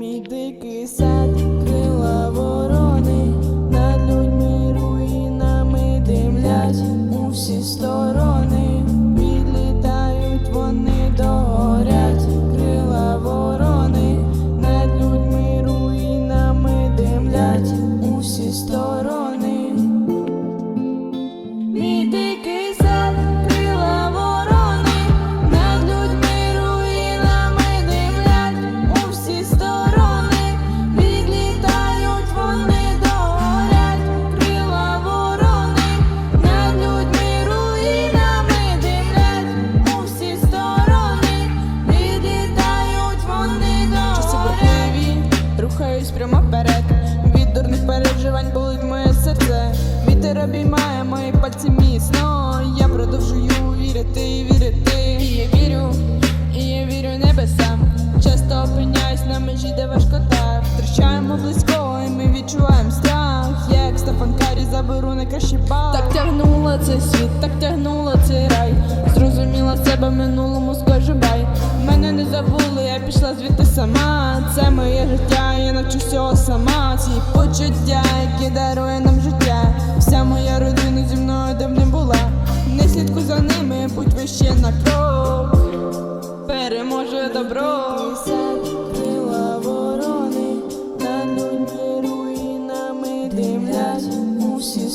mi de que болить моє серце, вітер обіймає мої пальці міцно. Я продовжую вірити, і вірити. І я вірю, і я вірю небесам. Часто опиняюсь на межі, де важко так Втрачаємо близько, і ми відчуваємо страх. Як Стефан Карі заберу на кращий пал Так тягнула цей світ, так тягнула цей себе в минулому, скажу бай. Мене не забули, я пішла звідти сама. Це моє життя, я навчу всього сама. Ці почуття, які дарує нам життя. Вся моя родина зі мною де б не була. Не слідкуй за ними, будь вище на крок. Переможе добро. Ворони, над людьми руїнами димлять у всі